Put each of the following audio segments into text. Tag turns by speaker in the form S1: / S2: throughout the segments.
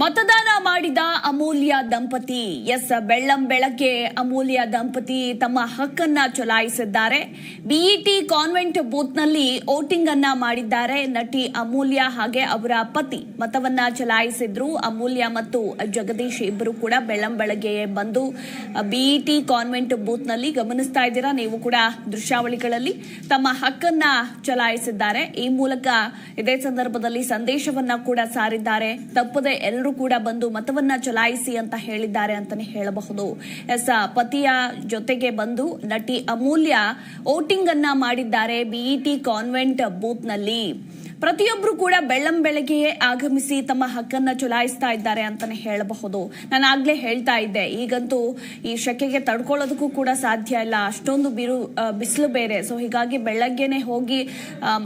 S1: ಮತದಾನ ಮಾಡಿದ ಅಮೂಲ್ಯ ದಂಪತಿ ಎಸ್ ಬೆಳ್ಳಂ ಬೆಳಗ್ಗೆ ಅಮೂಲ್ಯ ದಂಪತಿ ತಮ್ಮ ಹಕ್ಕನ್ನ ಚಲಾಯಿಸಿದ್ದಾರೆ. ಬಿಇಟಿ ಕಾನ್ವೆಂಟ್ ಬೂತ್ನಲ್ಲಿ ವೋಟಿಂಗ್ ಅನ್ನ ಮಾಡಿದ್ದಾರೆ. ನಟಿ ಅಮೂಲ್ಯ ಹಾಗೆ ಅವರ ಪತಿ ಮತವನ್ನ ಚಲಾಯಿಸಿದ್ರು. ಅಮೂಲ್ಯ ಮತ್ತು ಜಗದೀಶ್ ಇಬ್ಬರು ಕೂಡ ಬೆಳ್ಳಂ ಬೆಳಗ್ಗೆ ಬಂದು ಬಿಇಟಿ ಕಾನ್ವೆಂಟ್ ಬೂತ್ನಲ್ಲಿ ಗಮನಿಸ್ತಾ ಇದ್ದೀರಾ? ನೀವು ಕೂಡ ದೃಶ್ಯಾವಳಿಗಳಲ್ಲಿ ತಮ್ಮ ಹಕ್ಕನ್ನ ಚಲಾಯಿಸಿದ್ದಾರೆ. ಈ ಮೂಲಕ ಇದೇ ಸಂದರ್ಭದಲ್ಲಿ ಸಂದೇಶವನ್ನ ಕೂಡ ಸಾರಿದ್ದಾರೆ. ತಪ್ಪದೆ ಎಲ್ಲರೂ ಕೂಡ ಬಂದು ಮತವನ್ನ ಚಲಾಯಿಸಿ ಅಂತ ಹೇಳಿದ್ದಾರೆ ಅಂತಾನೆ ಹೇಳಬಹುದು. ಎಸ್ ಪತಿಯ ಜೊತೆಗೆ ಬಂದು ನಟಿ ಅಮೂಲ್ಯ ವೋಟಿಂಗ್ ಅನ್ನ ಮಾಡಿದ್ದಾರೆ ಬಿಇಟಿ ಕಾನ್ವೆಂಟ್ ಬೂತ್ನಲ್ಲಿ ಪ್ರತಿಯೊಬ್ಬರು ಕೂಡ ಬೆಳ್ಳಂ ಬೆಳಗ್ಗೆಯೇ ಆಗಮಿಸಿ ತಮ್ಮ ಹಕ್ಕನ್ನ ಚಲಾಯಿಸ್ತಾ ಇದ್ದಾರೆ ಅಂತಾನೆ ಹೇಳಬಹುದು. ನಾನು ಆಗ್ಲೇ ಹೇಳ್ತಾ ಇದ್ದೆ. ಈಗಂತೂ ಈ ಶೆಕೆಗೆ ತಡ್ಕೊಳ್ಳೋದಕ್ಕೂ ಕೂಡ ಸಾಧ್ಯ ಇಲ್ಲ. ಅಷ್ಟೊಂದು ಬಿರು ಬಿಸಿಲು ಬೇರೆ. ಸೊ ಹೀಗಾಗಿ ಬೆಳಗ್ಗೆನೆ ಹೋಗಿ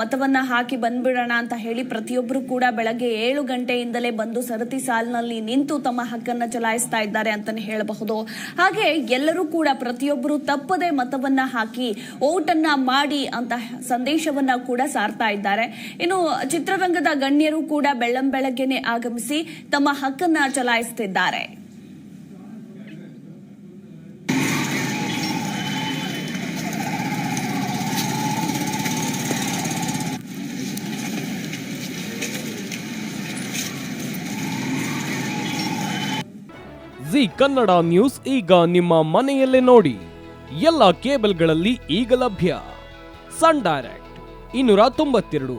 S1: ಮತವನ್ನ ಹಾಕಿ ಬಂದ್ಬಿಡೋಣ ಅಂತ ಹೇಳಿ ಪ್ರತಿಯೊಬ್ಬರು ಕೂಡ ಬೆಳಗ್ಗೆ ಏಳು ಗಂಟೆಯಿಂದಲೇ ಬಂದು ಸರತಿ ಸಾಲಿನಲ್ಲಿ ನಿಂತು ತಮ್ಮ ಹಕ್ಕನ್ನ ಚಲಾಯಿಸ್ತಾ ಇದ್ದಾರೆ ಅಂತಾನೆ ಹೇಳಬಹುದು. ಹಾಗೆ ಎಲ್ಲರೂ ಕೂಡ ಪ್ರತಿಯೊಬ್ಬರು ತಪ್ಪದೆ ಮತವನ್ನ ಹಾಕಿ ಓಟನ್ನ ಮಾಡಿ ಅಂತ ಸಂದೇಶವನ್ನ ಕೂಡ ಸಾರ್ತಾ ಇದ್ದಾರೆ. ಇನ್ನು ಚಿತ್ರರಂಗದ ಗಣ್ಯರು ಕೂಡ ಬೆಳ್ಳಂ ಬೆಳಗ್ಗೆನೆ ಆಗಮಿಸಿ ತಮ್ಮ ಹಕ್ಕನ್ನ ಚಲಾಯಿಸುತ್ತಿದ್ದಾರೆ.
S2: ಜಿ ಕನ್ನಡ ನ್ಯೂಸ್ ಈಗ ನಿಮ್ಮ ಮನೆಯಲ್ಲೇ ನೋಡಿ. ಎಲ್ಲ ಕೇಬಲ್ಗಳಲ್ಲಿ ಈಗ ಲಭ್ಯ. ಸನ್ ಡೈರೆಕ್ಟ್, ಇನ್ನೂರ ತೊಂಬತ್ತೆರಡು.